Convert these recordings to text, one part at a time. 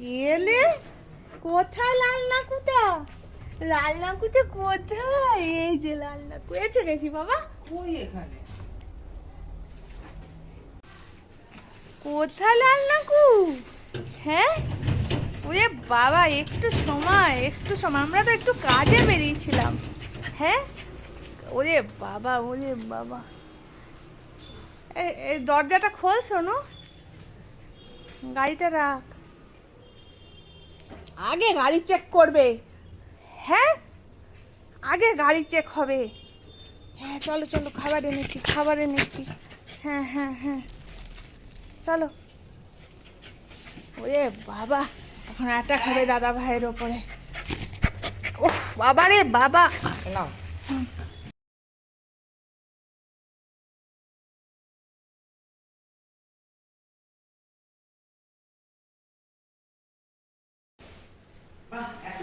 এলে? কোথায় লাল নাকুটা? লাল নাকুটা কোথায়? এই যে লাল নাকু। এসে গেছি বাবা। কই এখানে? কোথায় লাল নাকু? হ্যাঁ? ওরে বাবা একটু সময় একটু সময়। আমরা তো একটু কাজে বেরিয়েছিলাম। হ্যাঁ? ওরে বাবা ওরে বাবা। এই এই দরজাটা খোল শোনো গাড়িটা রাখ। আগে গাড়ি চেক করবে। হ্যাঁ? আগে গাড়ি চেক হবে। হ্যাঁ চলো চলো খাবার এনেছি খাবার এনেছি। হ্যাঁ হ্যাঁ হ্যাঁ। চলো। ওরে বাবা এখন আটা খাবে দাদা ভাইয়ের ওপরে। ওহ বাবা রে বাবা। নাও।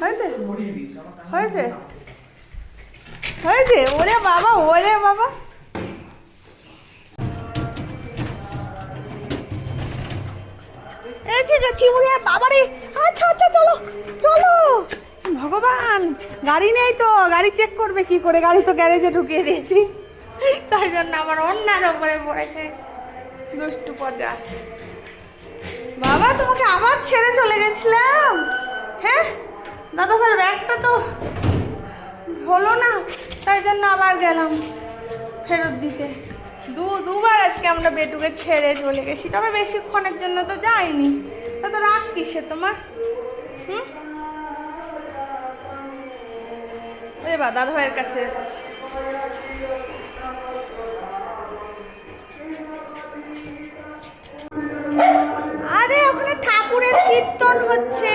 হয়েছে? হয়েছে? হয়েছে? ওরে বাবা ওরে বাবা। আচ্ছা আচ্ছা চলো চলো। ভগবান গাড়ি নেই তো গাড়ি চেক করবে কি করে? গাড়ি তো গ্যারেজে ঢুকিয়ে দিয়েছি। তাই জন্য আমার অন্যার ওপরে পড়েছে। দুষ্টু পচা। বাবা তোমাকে আবার ছেড়ে চলে গেছিলাম? হ্যাঁ? দাদা ভাই ব্যাগটা তো হলো না, তাই জন্য আবার গেলাম ফেরত দিতে। দু, দুবার আজকে আমরা বেটুকে ছেড়ে চলে গেছি, তবে বেশিক্ষণের জন্য তো যাইনি। তা তো রাগ কিসে তোমার? হুম? এবার দাদা ভাইয়ের কাছে যাচ্ছি। আরে, ওখানে ঠাকুরের কীর্তন হচ্ছে।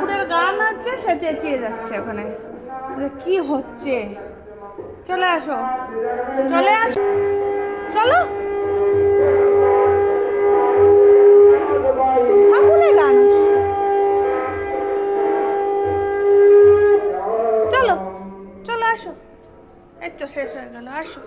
ঠাকুরের গান হচ্ছে সে চেঁচিয়ে যাচ্ছে ওখানে। কি হচ্ছে? চলে আসো। চলে আসো। চলো। ঠাকুরের গান চলো, চলে আসো। এই তো শেষ হয়ে গেল, আসো।